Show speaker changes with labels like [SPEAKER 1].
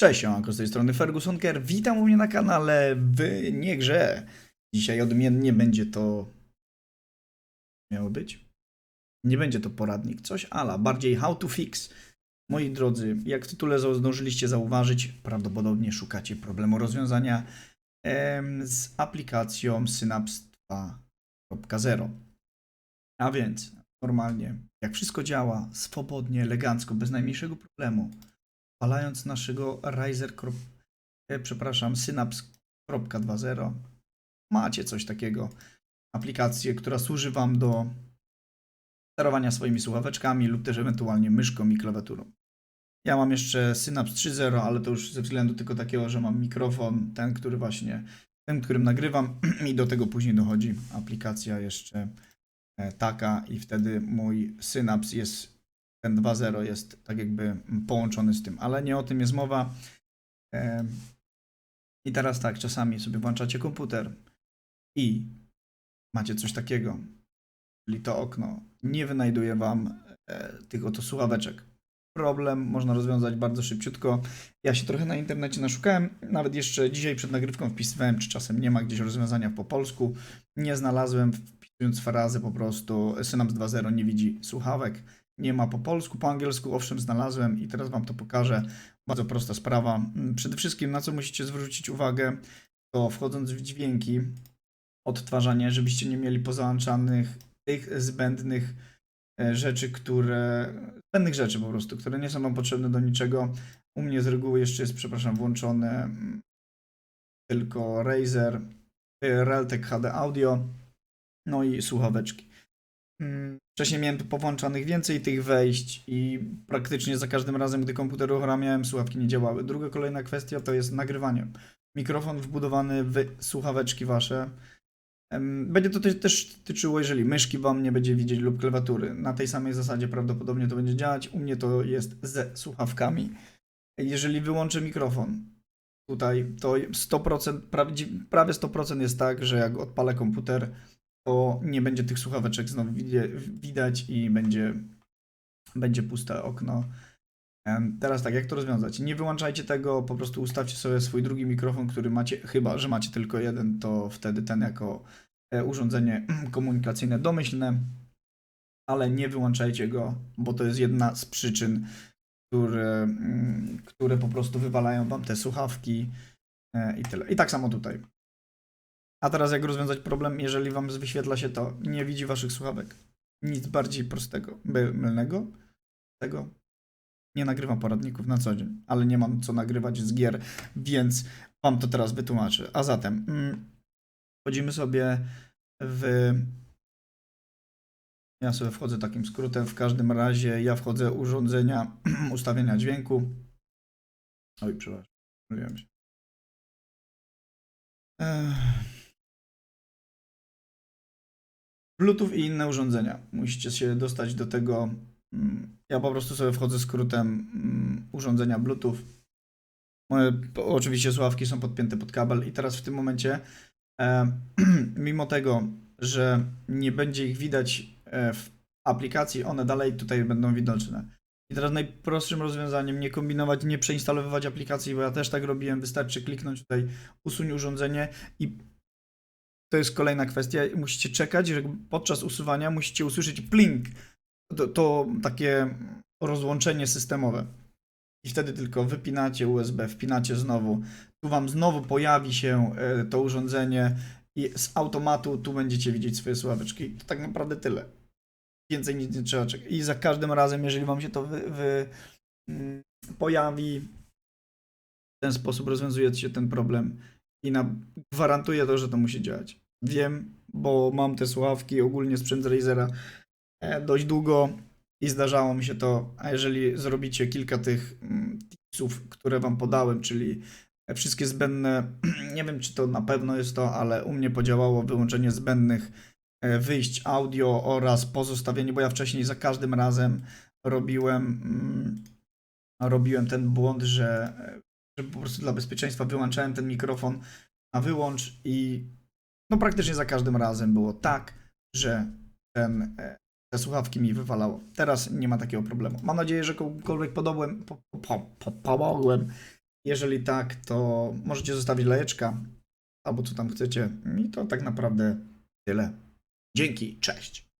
[SPEAKER 1] Cześć, siemanko, z tej strony Fergusonker. Witam u mnie na kanale w Niegrze. Dzisiaj odmiennie będzie to... Miało być? Nie będzie to poradnik, coś ala, bardziej how to fix. Moi drodzy, jak w tytule zdążyliście zauważyć, prawdopodobnie szukacie problemu rozwiązania em, z aplikacją Synapse 2.0. A więc, normalnie, jak wszystko działa, swobodnie, elegancko, bez najmniejszego problemu, palając naszego Riser, e, przepraszam, Synapse.2.0 macie coś takiego. Aplikację, która służy Wam do sterowania swoimi słuchaweczkami lub też ewentualnie myszką i klawiaturą. Ja mam jeszcze Synapse 3.0, ale to już ze względu tylko takiego, że mam mikrofon, ten, który właśnie, ten, którym nagrywam i do tego później dochodzi aplikacja jeszcze e, taka i wtedy mój Synapse jest ten 2.0 jest tak jakby połączony z tym, ale nie o tym jest mowa. I teraz tak, czasami sobie włączacie komputer i macie coś takiego, czyli to okno nie wynajduje wam e, tych oto słuchaweczek. Problem można rozwiązać bardzo szybciutko. Ja się trochę na internecie naszukałem, nawet jeszcze dzisiaj przed nagrywką wpisywałem, czy czasem nie ma gdzieś rozwiązania po polsku. Nie znalazłem, wpisując frazę po prostu Synapse 2.0 nie widzi słuchawek nie ma po polsku, po angielsku owszem znalazłem i teraz Wam to pokażę. Bardzo prosta sprawa. Mm, Przede wszystkim na co musicie zwrócić uwagę, to wchodząc w dźwięki, odtwarzanie, żebyście nie mieli pozałączanych tych zbędnych e, rzeczy, które, zbędnych rzeczy po prostu, które nie są Wam potrzebne do niczego. U mnie z reguły jeszcze jest, przepraszam, włączone mm, tylko Razer, e, Realtek HD Audio, no i słuchaweczki. Wcześniej miałem powłączanych więcej tych wejść i praktycznie za każdym razem, gdy komputer uruchamiałem, słuchawki nie działały. Druga kolejna kwestia to jest nagrywanie. Mikrofon wbudowany w słuchaweczki wasze. Będzie to te- też tyczyło, jeżeli myszki wam nie będzie widzieć lub klawiatury. Na tej samej zasadzie prawdopodobnie to będzie działać. U mnie to jest ze słuchawkami. Jeżeli wyłączę mikrofon, tutaj to 100%, prawdzi- prawie 100% jest tak, że jak odpalę komputer, to nie będzie tych słuchaweczek znowu widać i będzie, będzie puste okno. Teraz tak, jak to rozwiązać? Nie wyłączajcie tego, po prostu ustawcie sobie swój drugi mikrofon, który macie, chyba że macie tylko jeden, to wtedy ten jako e, urządzenie komunikacyjne domyślne, ale nie wyłączajcie go, bo to jest jedna z przyczyn, które, mm, które po prostu wywalają wam te słuchawki e, i tyle. I tak samo tutaj. A teraz jak rozwiązać problem, jeżeli wam wyświetla się to, nie widzi waszych słuchawek? Nic bardziej prostego, mylnego tego. Nie nagrywam poradników na co dzień, ale nie mam co nagrywać z gier, więc wam to teraz wytłumaczę. A zatem mm, wchodzimy sobie w ja sobie wchodzę takim skrótem. W każdym razie ja wchodzę urządzenia ustawienia dźwięku. Oj, przepraszam. Myliłem się. Ech. Bluetooth i inne urządzenia. Musicie się dostać do tego. mm, Ja po prostu sobie wchodzę skrótem mm, urządzenia Bluetooth. Moje oczywiście słuchawki są podpięte pod kabel i teraz w tym momencie, e, mimo tego, że nie będzie ich widać e, w aplikacji, one dalej tutaj będą widoczne. I teraz najprostszym rozwiązaniem nie kombinować, nie przeinstalowywać aplikacji, bo ja też tak robiłem, wystarczy kliknąć tutaj usuń urządzenie i to jest kolejna kwestia. Musicie czekać, że podczas usuwania musicie usłyszeć plink. To, to takie rozłączenie systemowe. I wtedy tylko wypinacie USB, wpinacie znowu. Tu wam znowu pojawi się e, to urządzenie i z automatu tu będziecie widzieć swoje słuchaweczki. To tak naprawdę tyle. Więcej nic nie trzeba czekać. I za każdym razem, jeżeli wam się to wy, wy, mm, pojawi, w ten sposób rozwiązuje się ten problem i na, gwarantuję to, że to musi działać. Wiem, bo mam te słuchawki, ogólnie sprzęt Razera e, dość długo i zdarzało mi się to, a jeżeli zrobicie kilka tych mm, tipsów, które wam podałem, czyli e, wszystkie zbędne, nie wiem czy to na pewno jest to, ale u mnie podziałało wyłączenie zbędnych e, wyjść audio oraz pozostawienie, bo ja wcześniej za każdym razem robiłem mm, robiłem ten błąd, że że po prostu dla bezpieczeństwa wyłączałem ten mikrofon na wyłącz i no praktycznie za każdym razem było tak, że ten, e, te słuchawki mi wywalało. Teraz nie ma takiego problemu. Mam nadzieję, że komukolwiek podobłem, po, po, po, pomogłem Jeżeli tak, to możecie zostawić lajeczka albo co tam chcecie. I to tak naprawdę tyle. Dzięki, cześć.